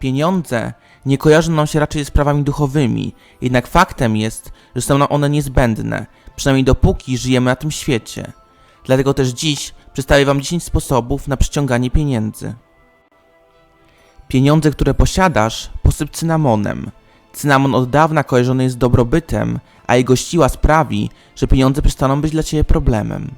Pieniądze nie kojarzą nam się raczej z sprawami duchowymi, jednak faktem jest, że są nam one niezbędne, przynajmniej dopóki żyjemy na tym świecie. Dlatego też dziś przedstawię Wam 10 sposobów na przyciąganie pieniędzy. Pieniądze, które posiadasz, posyp cynamonem. Cynamon od dawna kojarzony jest z dobrobytem, a jego siła sprawi, że pieniądze przestaną być dla Ciebie problemem.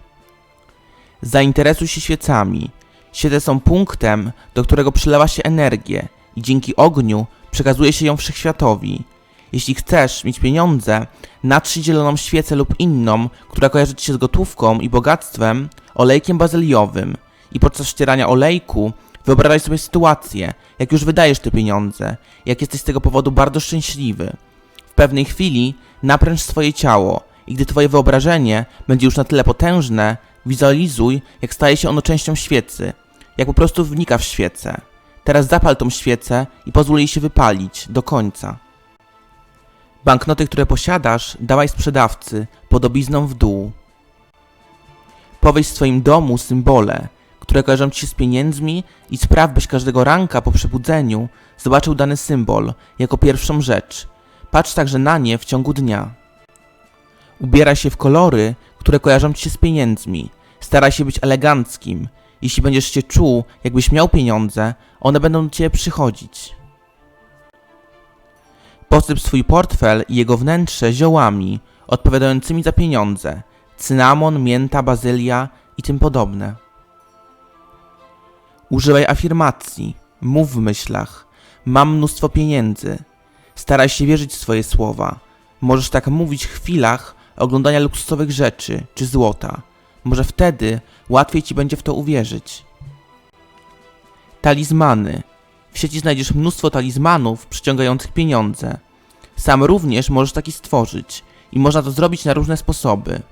Zainteresuj się świecami. Świece są punktem, do którego przelewa się energię i dzięki ogniu przekazuje się ją wszechświatowi. Jeśli chcesz mieć pieniądze, natrzyj zieloną świecę lub inną, która kojarzy Ci się z gotówką i bogactwem, olejkiem bazyliowym i podczas ścierania olejku wyobrażaj sobie sytuację, jak już wydajesz te pieniądze, jak jesteś z tego powodu bardzo szczęśliwy. W pewnej chwili napręż swoje ciało i gdy Twoje wyobrażenie będzie już na tyle potężne, wizualizuj, jak staje się ono częścią świecy, jak po prostu wnika w świecę. Teraz zapal tą świecę i pozwól jej się wypalić do końca. Banknoty, które posiadasz, dawaj sprzedawcy podobizną w dół. Poweź w swoim domu symbole, które kojarzą ci się z pieniędzmi i spraw, byś każdego ranka po przebudzeniu zobaczył dany symbol jako pierwszą rzecz. Patrz także na nie w ciągu dnia. Ubieraj się w kolory, które kojarzą ci się z pieniędzmi. Staraj się być eleganckim. Jeśli będziesz się czuł, jakbyś miał pieniądze, one będą do ciebie przychodzić. Posyp swój portfel i jego wnętrze ziołami odpowiadającymi za pieniądze. Cynamon, mięta, bazylia i tym podobne. Używaj afirmacji. Mów w myślach. Mam mnóstwo pieniędzy. Staraj się wierzyć w swoje słowa. Możesz tak mówić w chwilach oglądania luksusowych rzeczy czy złota. Może wtedy łatwiej ci będzie w to uwierzyć. Talizmany. W sieci znajdziesz mnóstwo talizmanów przyciągających pieniądze. Sam również możesz taki stworzyć i można to zrobić na różne sposoby.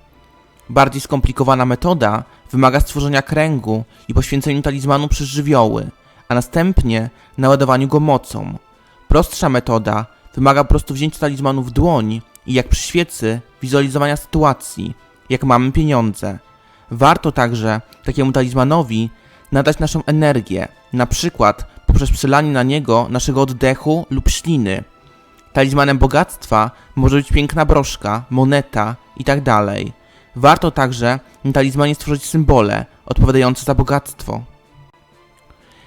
Bardziej skomplikowana metoda wymaga stworzenia kręgu i poświęceniu talizmanu przez żywioły, a następnie naładowaniu go mocą. Prostsza metoda wymaga po prostu wzięcia talizmanu w dłoń i jak przy świecy wizualizowania sytuacji, jak mamy pieniądze. Warto także takiemu talizmanowi nadać naszą energię, na przykład poprzez przelanie na niego naszego oddechu lub śliny. Talizmanem bogactwa może być piękna broszka, moneta itd. Warto także na talizmanie stworzyć symbole odpowiadające za bogactwo.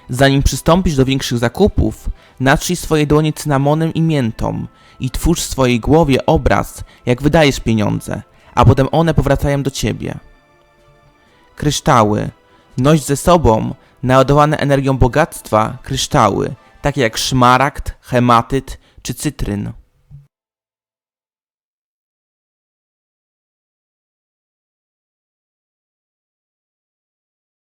Zanim przystąpisz do większych zakupów, natrzyj swoje dłonie cynamonem i miętą i twórz w swojej głowie obraz, jak wydajesz pieniądze, a potem one powracają do ciebie. Kryształy. Noś ze sobą naładowane energią bogactwa kryształy, takie jak szmaragd, hematyt czy cytryn.